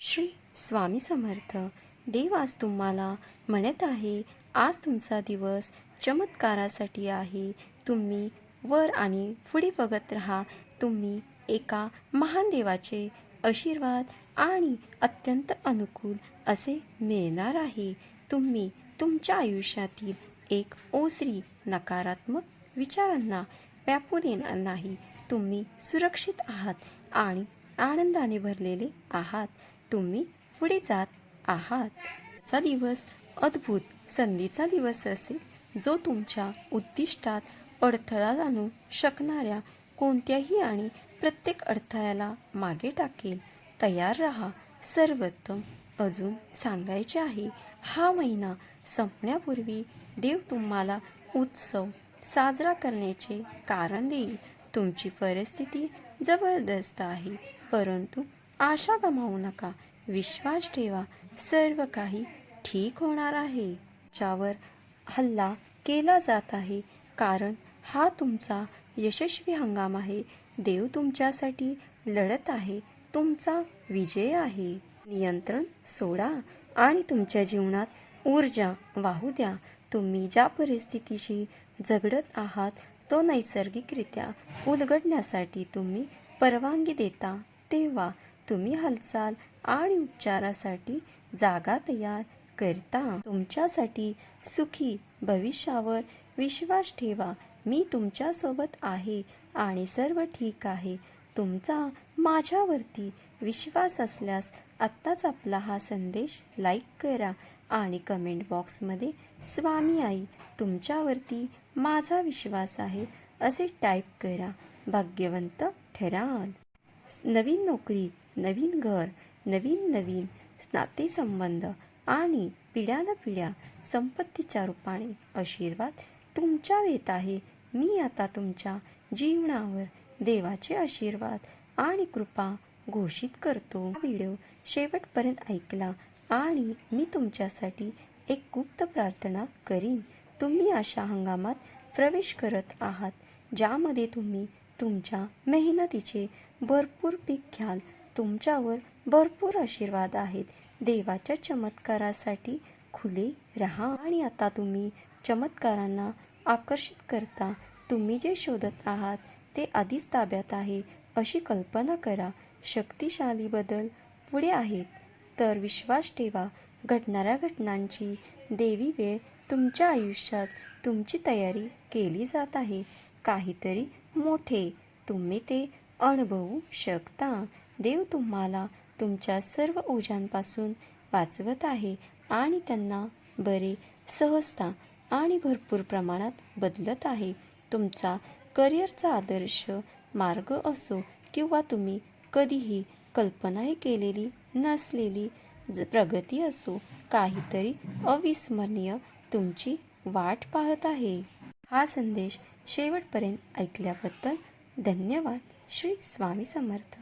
श्री स्वामी समर्थ. देव आज तुम्हाला म्हणत आहे आज तुमचा दिवस चमत्कारासाठी आहे. तुम्ही वर आणि पुढे बघत राहा. तुम्ही एका महान देवाचे आशीर्वाद आणि अत्यंत अनुकूल असे मिळणार आहे. तुम्ही तुमच्या आयुष्यातील एक ओसरी नकारात्मक विचारांना व्यापू देणार नाही. तुम्ही सुरक्षित आहात आणि आनंदाने भरलेले आहात. तुम्ही पुढे जात आहात. चा दिवस अद्भुत संधीचा दिवस असेल जो तुमच्या उद्दिष्टात अडथळा जाणू शकणाऱ्या कोणत्याही आणि प्रत्येक अडथळ्याला मागे टाकेल. तयार राहा. सर्वोत्तम. अजून सांगायचे आहे हा महिना संपण्यापूर्वी देव तुम्हाला उत्सव साजरा करण्याचे कारण देईल. तुमची परिस्थिती जबरदस्त आहे परंतु आशा गमावू नका. विश्वास ठेवा. सर्व काही ठीक होणार आहे. ज्यावर हल्ला केला जात आहे. कारण हा तुमचा यशस्वी हंगाम आहे. देव तुमच्यासाठी लढत आहे. तुमचा विजय आहे. नियंत्रण सोडा आणि तुमच्या जीवनात ऊर्जा वाहू द्या. तुम्ही ज्या परिस्थितीशी झगडत आहात तो नैसर्गिकरित्या उलगडण्यासाठी तुम्ही परवानगी देता तेव्हा तुम्ही हालचाल आणि उपचारासाठी जागा तयार करता. तुमच्यासाठी सुखी भविष्यावर विश्वास ठेवा. मी तुमच्यासोबत आहे आणि सर्व ठीक आहे. तुमचा माझ्यावरती विश्वास असल्यास आत्ताच आपला हा संदेश लाईक करा आणि कमेंट बॉक्समध्ये स्वामी आई तुमच्यावरती माझा विश्वास आहे असे टाईप करा. भाग्यवंत ठराल. नवीन नोकरी नवीन घर नवीन नवीन नातेसंबंध आणि पिढ्यानपिढ्या संपत्तीच्या रूपाने आशीर्वाद तुमच्या येत आहे. मी आता तुमच्या जीवनावर देवाचे आशीर्वाद आणि कृपा घोषित करतो. व्हिडिओ शेवटपर्यंत ऐकला आणि मी तुमच्यासाठी एक गुप्त प्रार्थना करीन. तुम्ही अशा हंगामात प्रवेश करत आहात ज्यामध्ये तुम्ही तुमच्या मेहनतीचे भरपूर पीक घ्याल. तुमच्यावर भरपूर आशीर्वाद आहेत. देवाच्या चमत्कारासाठी खुले राहा. आणि आता तुम्ही चमत्कारांना आकर्षित करता. तुम्ही जे शोधत आहात ते आधीच ताब्यात आहे. अशी कल्पना करा. शक्तिशाली बदल पुढे आहेत. तर विश्वास ठेवा. घडणाऱ्या घटनांची देवी वेळ तुमच्या आयुष्यात तुमची तयारी केली जात आहे. काहीतरी मोठे. तुम्ही ते अनुभवू शकता. देव तुम्हाला तुमच्या सर्व ओझांपासून वाचवत आहे आणि त्यांना बरे सहजता आणि भरपूर प्रमाणात बदलत आहे. तुमचा करिअरचा आदर्श मार्ग असो किंवा तुम्ही कधीही कल्पनाही केलेली नसलेली ज प्रगती असो काहीतरी अविस्मरणीय तुमची वाट पाहत आहे. हा संदेश शेवटपर्यंत ऐकल्याबद्दल धन्यवाद. श्री स्वामी समर्थ.